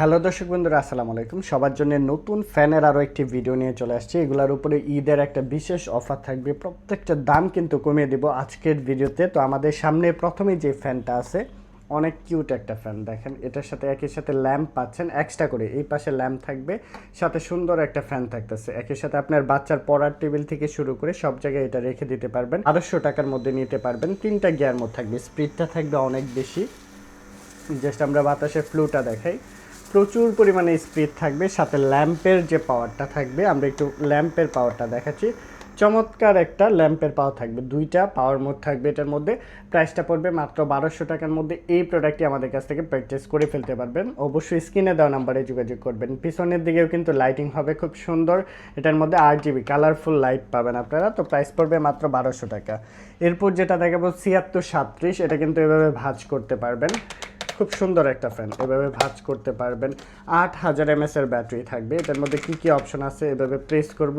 Hello দর্শক বন্ধুরা, আসসালামু আলাইকুম। সবার জন্য নতুন ফ্যানের আরও একটি ভিডিও নিয়ে চলে আসছে। এগুলোর উপরে ঈদের একটা বিশেষ অফার থাকবে। প্রত্যেকটা দাম কিন্তু কমিয়ে দেব আজকের ভিডিওতে তো আমাদের সামনে প্রথমে যে ফ্যানটা আছে, অনেক কিউট একটা ফ্যান। দেখেন, এটার সাথে একই সাথে ল্যাম্প পাচ্ছেন এক্সট্রা করে। এই পাশে ল্যাম্প থাকবে, সাথে সুন্দর একটা ফ্যান থাকতেছে। একই সাথে আপনার বাচ্চার পড়ার টেবিল থেকে শুরু করে সব জায়গায় এটা রেখে দিতে পারবেন। আড়াইশো টাকার মধ্যে নিতে পারবেন। তিনটা গিয়ার মধ্যে থাকবে। স্পিডটা থাকবে অনেক বেশি। জাস্ট আমরা বাতাসের ফ্লুটা দেখাই। প্রচুর পরিমাণে স্পিড থাকবে, সাথে ল্যাম্পের যে পাওয়ারটা থাকবে, আমরা একটু ল্যাম্পের পাওয়ারটা দেখাচ্ছি। চমৎকার একটা ল্যাম্পের পাওয়ার থাকবে, দুইটা পাওয়ার মোড থাকবে এটার মধ্যে। প্রাইসটা পড়বে মাত্র বারোশো টাকার মধ্যে, এই প্রোডাক্টটি আমাদের কাছ থেকে পারচেস করে ফেলতে পারবেন। অবশ্যই স্ক্রিনে দেওয়া নাম্বারে যোগাযোগ করবেন। পিছনের দিকেও কিন্তু লাইটিং হবে, খুব সুন্দর। এটার মধ্যে আট জিবি কালারফুল লাইট পাবেন আপনারা, তো প্রাইস পড়বে মাত্র বারোশো টাকা। এরপর যেটা দেখাবো, ছিয়াত্তর সাতত্রিশ, এটা কিন্তু এভাবে ভাজ করতে পারবেন। খুব সুন্দর একটা ফ্যান, এভাবে ভাঁজ করতে পারবেন। আট হাজার এমএস এর ব্যাটারি থাকবে, এটার মধ্যে কি কি অপশন আছে এভাবে প্রেস করব।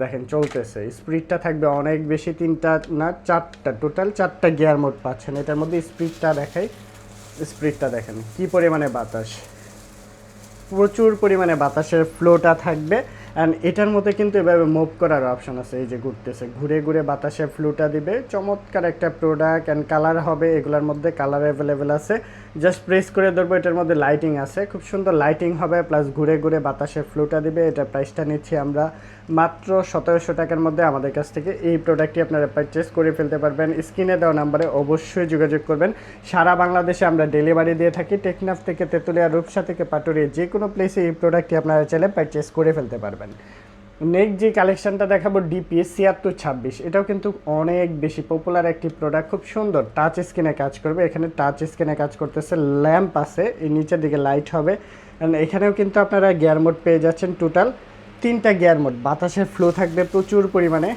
দেখেন চলতেছে, স্পিডটা থাকবে অনেক বেশি, তিনটা না, চারটা, টোটাল চারটা গিয়ার মোড পাচ্ছেন। এটার মধ্যে স্পিডটা দেখাই, স্পিডটা দেখেন, কি পরিমাণে বাতাস। প্রচুর পরিমাণে বাতাসের ফ্লোটা থাকবে। অ্যান্ড এটার মধ্যে কিন্তু এভাবে মুভ করার অপশন আছে, এই যে ঘুরতেছে। ঘুরে ঘুরে বাতাসে ফ্লুটা দিবে। চমৎকার একটা প্রোডাক্ট অ্যান্ড কালার হবে, এগুলোর মধ্যে কালার অ্যাভেলেবেল আছে। জাস্ট প্রেস করে ধরবো, এটার মধ্যে লাইটিং আছে। খুব সুন্দর লাইটিং হবে প্লাস ঘুরে ঘুরে বাতাসে ফ্লুটা দিবে। এটা প্রাইসটা নিচ্ছি আমরা মাত্র সতেরোশো টাকার মধ্যে। আমাদের কাছ থেকে এই প্রোডাক্টটি আপনারা পারচেস করে ফেলতে পারবেন। স্ক্রিনে দেওয়া নাম্বারে অবশ্যই যোগাযোগ করবেন। সারা বাংলাদেশে আমরা ডেলিভারি দিয়ে থাকি। টেকনাফ থেকে তেঁতুলিয়া রূপসা থেকে পাটুরিয়া যে কোনো প্লেসে এই প্রোডাক্টটি আপনারা চাইলে পারচেস করে ফেলতে পারবেন। নেক্সট যে কালেকশানটা দেখাবো ডিপিএস ছিয়াত্তর ছাব্বিশ। এটাও কিন্তু অনেক বেশি পপুলার একটি প্রোডাক্ট খুব সুন্দর। টাচ স্ক্রিনে কাজ করবে। এখানে টাচ স্ক্রিনে কাজ করতেছে ল্যাম্প আছে, এই নিচের দিকে লাইট হবে। অ্যান্ড এখানেও কিন্তু আপনারা গিয়ার মোড পেয়ে যাচ্ছেন টোটাল তিনটা গিয়ার মোড বাতাসের ফ্লো থাকবে প্রচুর পরিমাণে।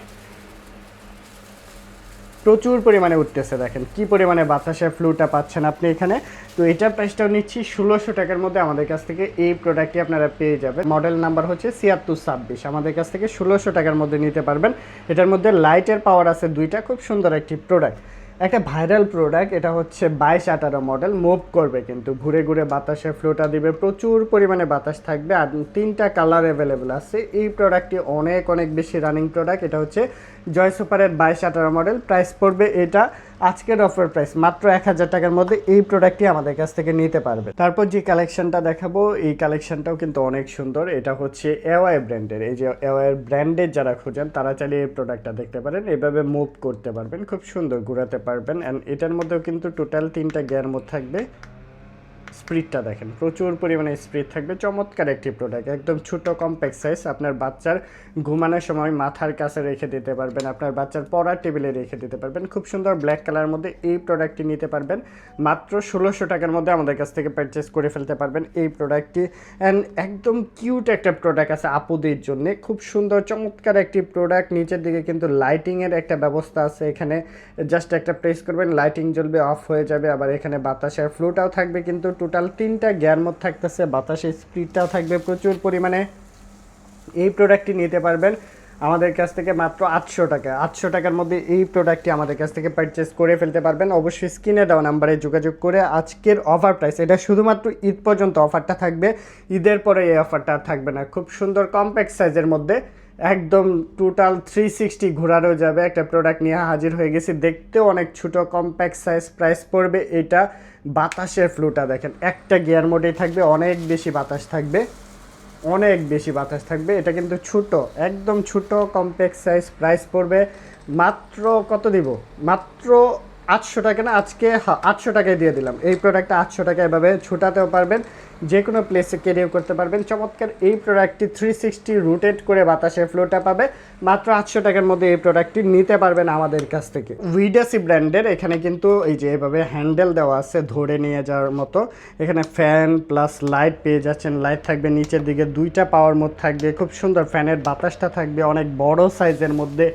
প্রচুর পরিমাণে উঠতেছে, দেখেন। কি পরিমাণে বাতাসের ফ্লুটা পাচ্ছেন আপনি এখানে? তো এটার প্রাইসটাও নিচ্ছি ষোলোশো টাকার মধ্যে আমাদের কাছ থেকে এই প্রোডাক্টটি আপনারা পেয়ে যাবেন। মডেল নাম্বার হচ্ছে ছিয়াত্তর ছাব্বিশ। আমাদের কাছ থেকে ষোলোশো টাকার মধ্যে নিতে পারবেন। এটার মধ্যে লাইটের পাওয়ার আছে দুইটা, খুব সুন্দর একটি প্রোডাক্ট একটা ভাইরাল প্রোডাক্ট এটা হচ্ছে বাইশ আঠারো মডেল মুভ করবে কিন্তু। ঘুরে ঘুরে বাতাসের ফ্লোটা দিবে, প্রচুর পরিমাণে বাতাস থাকবে। আর তিনটা কালার অ্যাভেলেবেল আছে। এই প্রোডাক্টটি অনেক অনেক বেশি রানিং প্রোডাক্ট এটা হচ্ছে জয় সুপারের বাইশ আঠারো মডেল প্রাইস পড়বে এটা আজকের অফার প্রাইস মাত্র এক হাজার টাকার মধ্যে এই প্রোডাক্টটি আমাদের কাছ থেকে নিতে পারবে। তারপর যে কালেকশনটা দেখাবো, এই কালেকশনটাও কিন্তু অনেক সুন্দর। এটা হচ্ছে এওয়াই ব্র্যান্ডের এই যে এওয়াই ব্র্যান্ডের যারা খোঁজেন, তারা চাইলে এই প্রোডাক্টটা দেখতে পারেন। এভাবে মুভ করতে পারবেন, খুব সুন্দর, ঘুরাতে পারবেন। অ্যান্ড এটার মধ্যেও কিন্তু টোটাল তিনটা গিয়ার মোড থাকবে। স্পিডটা দেখেন, প্রচুর পরিমাণে স্পিড থাকবে, চমৎকার একটি প্রোডাক্ট একদম ছোট কম্প্যাক্ট সাইজ আপনার বাচ্চার ঘুমানোর সময় মাথার কাছে রেখে দিতে পারবেন, আপনার বাচ্চার পড়ার টেবিলে রেখে দিতে পারবেন, খুব সুন্দর ব্ল্যাক কালার মধ্যে এই প্রোডাক্টটি নিতে পারবেন, মাত্র ষোলোশো টাকার মধ্যে আমাদের কাছ থেকে পারচেস করে ফেলতে পারবেন এই প্রোডাক্টটি অ্যান্ড একদম কিউট একটা প্রোডাক্ট আছে আপুদের জন্য, খুব সুন্দর, চমৎকার একটি প্রোডাক্ট নিচের দিকে কিন্তু লাইটিংয়ের একটা ব্যবস্থা আছে এখানে জাস্ট একটা প্রেস করবেন লাইটিং জ্বলবে অফ হয়ে যাবে, আবার এখানে বাতাসের ফ্লোটাও থাকবে কিন্তু টোটাল তিনটা গিয়ার মোড থাকতেছে বাতাসের স্পিডটাও থাকবে প্রচুর পরিমাণে। এই প্রোডাক্টটি নিতে পারবেন আমাদের কাছ থেকে মাত্র আটশো টাকা। আটশো টাকার মধ্যে এই প্রোডাক্টটি আমাদের কাছ থেকে পারচেস করে ফেলতে পারবেন। অবশ্যই স্ক্রিনে দেওয়া নাম্বারে যোগাযোগ করে আজকের অফার প্রাইস এটা শুধুমাত্র ঈদ পর্যন্ত অফারটা থাকবে। ঈদের পরে এই অফারটা থাকবে না। খুব সুন্দর কম্প্যাক্ট সাইজের মধ্যে একদম টোটাল থ্রি সিক্সটি ঘোরানো যাবে। একটা প্রোডাক্ট নিয়ে হাজির হয়ে গেছি। দেখতেও অনেক ছোট কম্প্যাক্ট সাইজ প্রাইস পড়বে। এটা বাতাসের ফ্লুটা দেখেন। একটা গিয়ার মোডেই থাকবে, অনেক বেশি বাতাস থাকবে। অনেক বেশি বাতাস থাকবে। এটা কিন্তু ছোট, একদম ছোট কম্প্যাক্ট সাইজ প্রাইস পড়বে। মাত্র কত দিব? মাত্র আটশো টাকা না, আজকে আটশো টাকায় দিয়ে দিলাম। এই প্রোডাক্টটা আটশো টাকা এভাবে ছুটাতেও পারবেন যে কোনো প্লেসে ক্যারিও করতে পারবেন। চমৎকার, এই প্রোডাক্টটি থ্রি সিক্সটি রুটেড করে বাতাসে ফ্লোটা পাবে। মাত্র আটশো টাকার মধ্যে এই প্রোডাক্টটি নিতে পারবেন আমাদের কাছ থেকে। উইডাসি ব্র্যান্ডের এখানে কিন্তু এই যে এভাবে হ্যান্ডেল দেওয়া আছে ধরে নিয়ে যাওয়ার মতো। এখানে ফ্যান প্লাস লাইট পেয়ে যাচ্ছেন। লাইট থাকবে নিচের দিকে, দুইটা পাওয়ার মোড থাকবে। খুব সুন্দর ফ্যানের বাতাসটা থাকবে অনেক বড় সাইজের মধ্যে।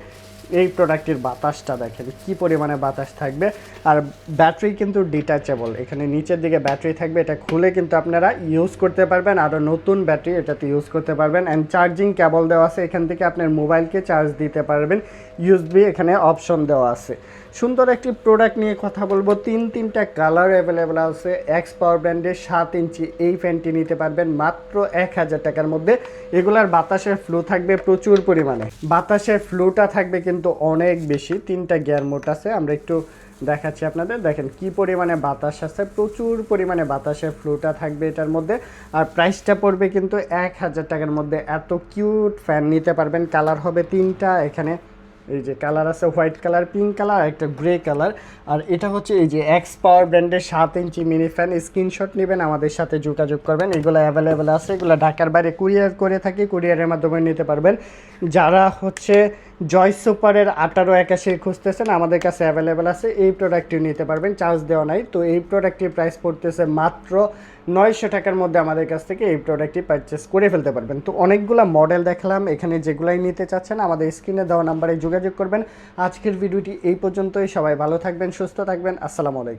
এই প্রোডাক্টের বাতাসটা দেখেন, কি পরিমাণে বাতাস থাকবে। আর ব্যাটারি কিন্তু ডিটাচেবল এখানে নিচের দিকে ব্যাটারি থাকবে, এটা খুলে কিন্তু আপনারা ইউজ করতে পারবেন। আরও নতুন ব্যাটারি এটাতে ইউজ করতে পারবেন। অ্যান্ড চার্জিং কেবল দেওয়া আছে, এখান থেকে আপনার মোবাইলকে চার্জ দিতে পারবেন। ইউএসবি এখানে অপশন দেওয়া আছে। সুন্দর একটি প্রোডাক্ট নিয়ে কথা বলব। তিন, তিনটা কালার অ্যাভেলেবেল আছে। এক্স পাওয়ার ব্র্যান্ডের সাত ইঞ্চি এই ফ্যানটি নিতে পারবেন। মাত্র এক হাজার টাকার মধ্যে। এগুলার বাতাসের ফ্লো থাকবে প্রচুর পরিমাণে। বাতাসের ফ্লোটা থাকবে কিন্তু অনেক বেশি, তিনটা গিয়ার মোট আছে। আমরা একটু দেখাচ্ছি আপনাদের। দেখেন, কি পরিমাণে বাতাস আছে, প্রচুর পরিমাণে বাতাসের ফ্লোটা থাকবে এটার মধ্যে। আর প্রাইসটা পড়বে কিন্তু এক হাজার টাকার মধ্যে। এত কিউট ফ্যান নিতে পারবেন। কালার হবে তিনটা। এখানে এই যে কালার আছে, হোয়াইট কালার, পিঙ্ক কালার একটা গ্রে কালার। আর এটা হচ্ছে এই যে এক্স পাওয়ার ব্র্যান্ডের সাত ইঞ্চি মিনি ফ্যান। স্ক্রিনশট নেবেন, আমাদের সাথে যোগাযোগ করবেন। এগুলো অ্যাভেলেবেল আছে। এগুলো ঢাকার বাইরে কুরিয়ার করে থাকি, কুরিয়ারের মাধ্যমে নিতে পারবেন। যারা হচ্ছে জয় সুপারের আঠারো একাশি খুঁজতেছেন, আমাদের কাছে অ্যাভেলেবেল আছে। এই প্রোডাক্টটি নিতে পারবেন চার্জ দেওয়া নাই। তো এই প্রোডাক্টটির প্রাইস পড়তেছে মাত্র নয়শো টাকার মধ্যে আমাদের কাছ থেকে এই প্রোডাক্টটি পারচেস করে ফেলতে পারবেন। তো অনেকগুলো মডেল দেখলাম, এখানে যেগুলাই নিতে চাচ্ছেন, আমাদের স্ক্রিনে দেওয়া নাম্বারে যোগাযোগ করবেন। আজকের ভিডিওটি এই পর্যন্তই, সবাই ভালো থাকবেন, সুস্থ থাকবেন, আসসালামু আলাইকুম।